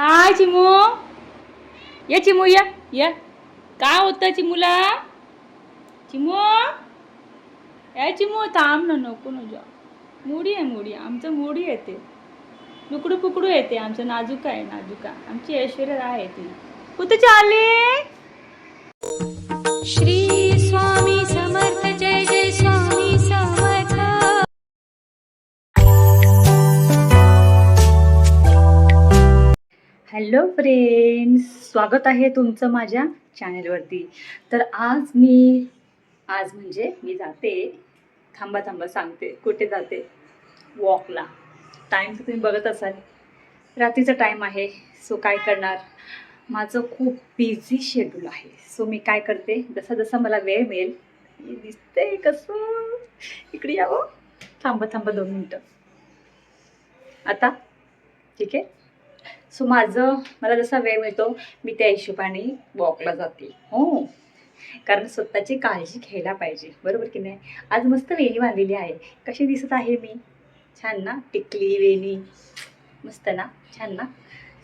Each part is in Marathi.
काय चिमू? ये चिमू या या. काय होतं चिमूला? चिमू? या चिमू थांब ना नको ना जा मोडी आहे मोडी आमचं मोडी येते लुकडू पुकडू येते आमचं नाजुका आहे नाजुका आमची ऐश्वर्या आहे ती. कुठं चालले? श्री फ्रेंड्स स्वागत आहे तुमचं माझ्या चॅनेलवरती तर आज मी आज म्हणजे मी जाते थांबा थांबा सांगते कुठे जाते? वॉकला. टाईम तर तुम्ही बघत असाल. रात्रीचा टाईम आहे सो काय करणार? माझं खूप बिझी शेड्यूल आहे. सो मी काय करते? जसा जसा मला वेळ मिळेल दिसते कसं? इकडे यावं हो. थांबा थांबा दोन मिनटं. आता? ठीक आहे? सो माझं मला जसा वेळ मिळतो मी त्या हिशोबाने वॉकला जाते. हो. कारण स्वतःची काळजी घ्यायला पाहिजे. बरोबर की नाही? आज मस्त वेणी बांधलेली आहे. कशी दिसत आहे मी? छान ना? टिकली वेणी. मस्त ना? छान ना?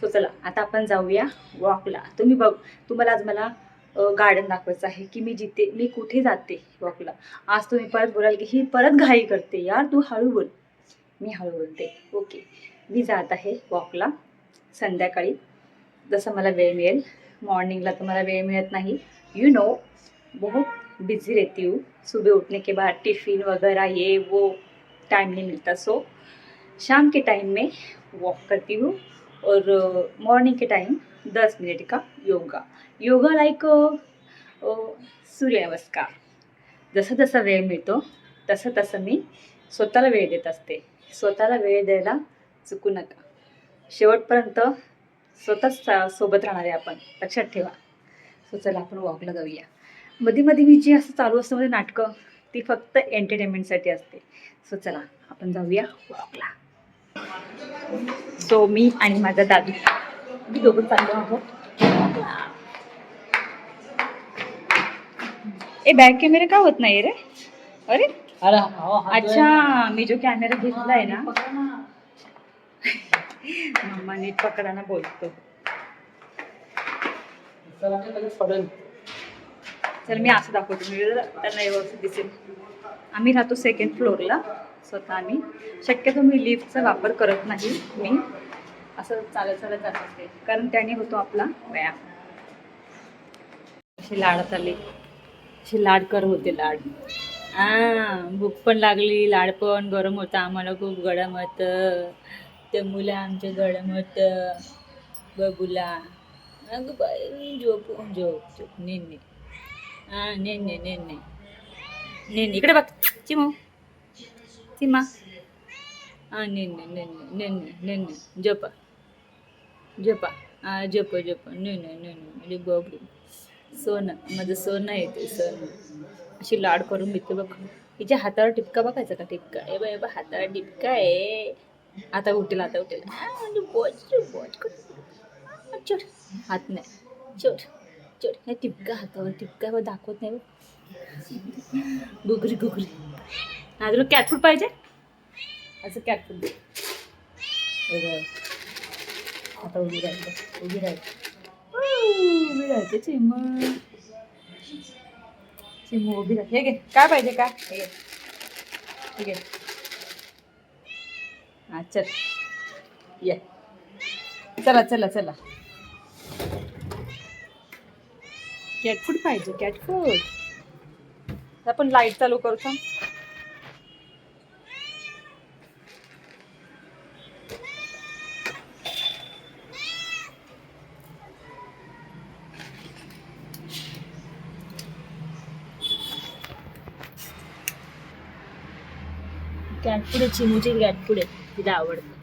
सो चला आता आपण जाऊया वॉकला तुम्ही बघ तुम्हाला आज मला गार्डन दाखवायचं आहे की मी जिथे मी कुठे जाते वॉकला आज तुम्ही परत बोलाल की ही परत घाई करते. यार तू हळू बोल. मी हळू बोलते. ओके मी जात आहे वॉकला संध्याकाळी. जसं मला वेळ मिळेल. मॉर्निंगला तर मला वेळ मिळत नाही. यू नो बहुत बिजी रहती हूँ. सुबह उठने के बाद टिफ़िन वगैरह ये वो टाइम नहीं मिलता. सो शाम के टाइम में वॉक करती हूँ. और uh, मॉर्निंग के टाइम दस मिनट का yoga. Yoga like uh, uh, सूर्य नमस्कार जसं जसा वेळ मिळतो तसं तसं मी स्वतःला वेळ देत असते. स्वतःला वेळ द्यायला चुकू नका. शेवटपर्यंत स्वतःच सोबत राहणार आहे आपण. लक्षात ठेवा. सो चला आपण वॉकला जाऊया. मध्ये मध्ये मी जी असं चालू असतं मध्ये नाटकं ती फक्त एंटरटेनमेंटसाठी असते. सो चला आपण जाऊया वॉकला सो मी आणि माझा दादू मी दोघं चाललो आहोत. ए बॅक कॅमेरा का होत नाही रे? अरे अच्छा मी जो कॅमेरा घेतला आहे ना मम्मा नीट पकडा ना बोलतो. चला मी असं दाखवतो. मी त्यांना व्यवस्थित दिसेल. आम्ही राहतो सेकंड फ्लोअरला स्वतः आम्ही. शक्यतो मी लिफ्टचा वापर करत नाही मी. असं चालत चालत जात असते. कारण त्याने होतो आपला व्यायाम. अशी लाडत आली अशी लाड कर होते लाड. हा भूक पण लागली लाड पण गरम होतं. आम्हाला खूप गरम होतं. ते मुलं आमच्या गरम बबुला अगं बाई झोप झोप झोप नेने हा नेने नेने नेने इकडे बघ चिमू. चिमा. हा नेने नेने नेने नेने झोपा. झोपा. हा झोप झोप. नेने नेने म्हणजे बबू सोनं. माझं सोनं येते सोनं. अशी लाड करून घेते बघ. हिच्या हातावर टिपका बघायचा का? टिपका. ए बाय बा हातावर टिपका आहे. आता उठेल आता उठेल. म्हणजे चोट हात नाही. चोट चोट हे टिपका हातावर टिपका व दाखवत नाही. गुगरी गुगरी हा तुला कॅट फूड पाहिजे? असं कॅट फूड दे आता उभी राहायचं उभी राहते. उभी राहते हो, चिम चिमू उभी राहते. हे घे. काय पाहिजे का हे ठीक आहे हा चल. ये. चला चला चला. कॅट फूड पाहिजे कॅट फूड आपण लाइट चालू करू थांब कॅट फूड आहे चिमूची कॅट फूड आहे. तिला आवडतं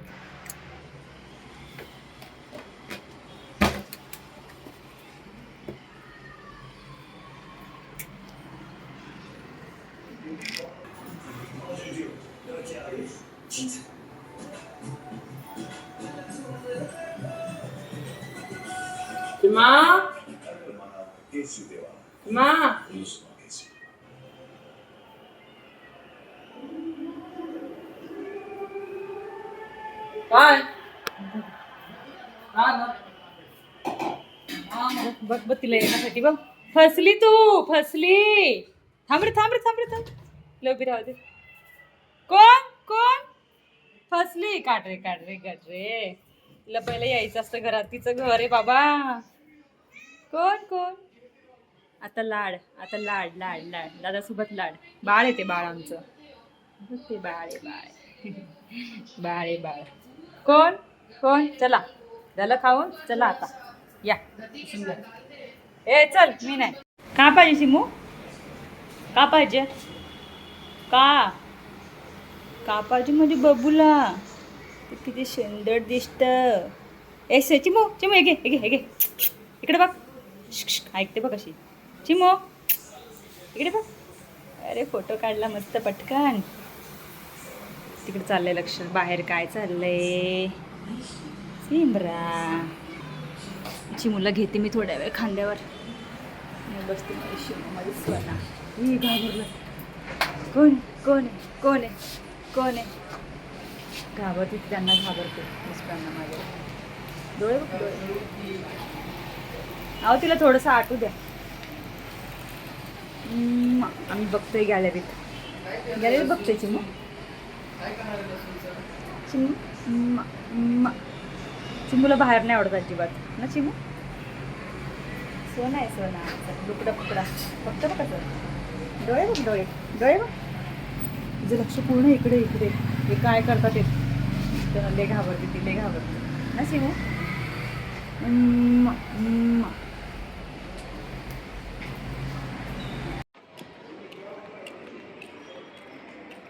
किमा किमा काय? बघ बघ तिला येण्यासाठी बघ. फसली तू फसली. थांब रे थांब रे थांब रे थांब. लवकर राहू दे. कोण? कोण? फसली. काढ रे काढ रे काढ रे. तिला पहिले यायचं असतं घरात. तिचं घर आहे बाबा. कोण कोण? आता लाड आता लाड लाड लाड. दादासोबत लाड. बाळ आहे ते बाळ आमचं. ते बाळ आहे बाळ बाळ आहे बाळ. कोण? कोण? चला. झालं खाऊन? चला आता. या. ए चल मी नाही. का पाहिजे शिमू? का पाहिजे? का? का पाहिजे म्हणजे बबूला? ते किती सुंदर दिसत. ए से चिमो चिमो हे घे हे घे हे घे. इकडे बघ. ऐकते बघ कशी. चिमो इकडे बघ. अरे फोटो काढला मस्त पटकन. तिकडे चाललंय लक्ष. बाहेर काय चाललंय? सिमरा. चिमूला घेते मी थोड्या वेळ खांद्यावर. मी बसते माझी शिमूमध्ये स्वना मी घाबरलं. कोण कोण आहे? कोण आहे? कोण आहे? घाबरते त्यांना घाबरते मिस्टरांना माझ्या डोळे बघ डोळे. अहो तिला थोडंसं आटू द्या. आम्ही बघतोय गॅलरीत. गॅलरीत बघतोय चिमू चिमू? हम्म, चिमूला बाहेर नाही आवडत अजिबात. ना चिमू? सोना आहे सोना. लुकडा पुकडा बघतो बघ कसं डोळे बघ डोळे. डोळे बघ. तुझं लक्ष पूर्ण इकडे इकडे. हे काय करतात ते? तर लय घाबरते ती लय घाबरते. ना शिवू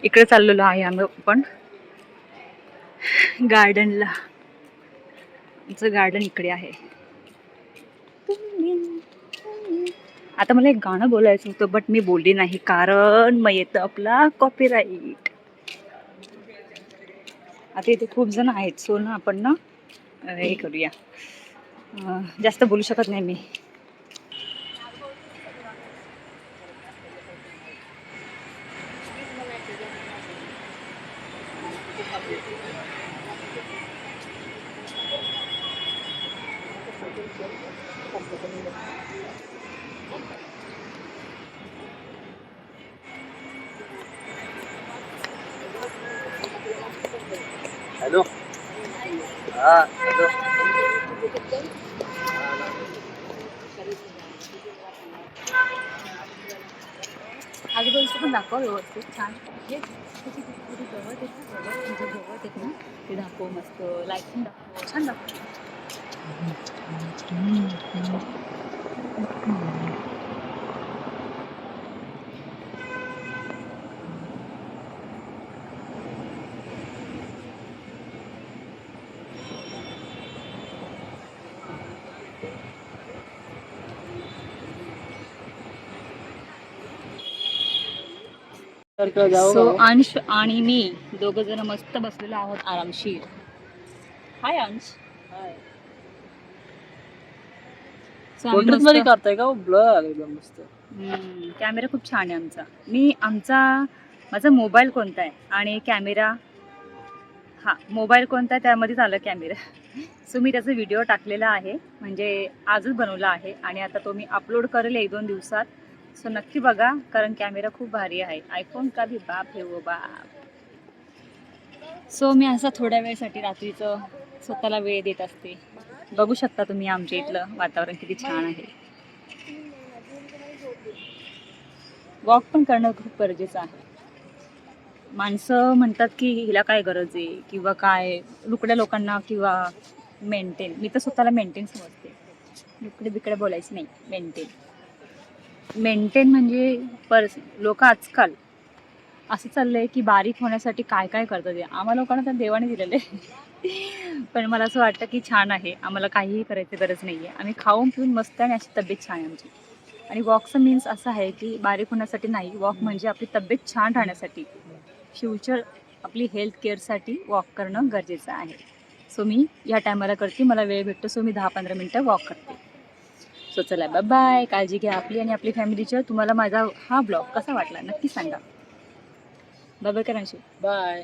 इकडे चाललेलो आहे आम्ही पण. गार्डनला आमचं गार्डन इकडे आहे. आता मला एक गाणं बोलायचं होतं बट मी बोलली नाही कारण मग येतं आपला कॉपीराईट आता इथे खूप जण आहेत सो ना आपण ना? हे करूया. जास्त बोलू शकत नाही मी. हॅलो. हा हॅलो. आजूबाजूचं पण दाखव व्यवस्थित छान. हे किती किती किती गवत आहेत ना गवत म्हणजे गवत आहेत ना ते दाखव मस्त. लाईटिंग दाखव. छान दाखव. सो? अंश आणि मी दोघ जण मस्त बसलेलो आहोत आरामशीर. हाय अंश. So, Portrait मध्ये करताय का? ब्लर एकदम मस्त. कॅमेरा खूप छान आहे आमचा. मी आमचा माझा मोबाईल कोणता आहे? आणि कॅमेरा हा मोबाईल कोणता आहे? त्यामध्येच आलं कॅमेरा. सो मी त्याचा व्हिडिओ टाकलेला आहे. म्हणजे आजच बनवला आहे. आणि आता तो मी अपलोड करेल एक दोन दिवसात. सो नक्की बघा कारण कॅमेरा खूप भारी आहे. आयफोन का भी बाप हे वो बाप. सो मी असं थोड्या वेळसाठी रात्रीचं स्वतःला वेळ देत असते. बघू शकता तुम्ही आमच्या इथलं वातावरण किती छान आहे. वॉक पण करणं खूप गरजेचं आहे. माणसं म्हणतात की हिला काय गरज आहे किंवा काय? लुकड्या लोकांना किंवा मेंटेन मी तर स्वतःला मेंटेन समजते. लुकडे बिकडे बोलायचं नाही. मेंटेन मेंटेन म्हणजे पर्स लोक आजकाल असं चाललंय की बारीक होण्यासाठी काय काय करतात ते आम्हा लोकांना तर देवाने दिलेलं आहे. पण मला असं वाटतं की छान आहे. आम्हाला काहीही करायची गरज नाही आहे आम्ही खाऊन पिऊन मस्त आणि अशी तब्येत छान आहे आमची. आणि वॉकचं मीन्स असं आहे की बारीक होण्यासाठी नाही वॉक म्हणजे आपली तब्येत छान राहण्यासाठी. फ्युचर आपली हेल्थ केअरसाठी वॉक करणं गरजेचं आहे. सो मी या टायमाला करते. मला वेळ भेटतो सो मी दहा पंधरा मिनटं वॉक करते. सो चला बाय बाय काळजी घ्या आपली आणि आपली फॅमिलीच्या तुम्हाला माझा हा ब्लॉग कसा वाटला नक्की सांगा. Bye bye करांशी bye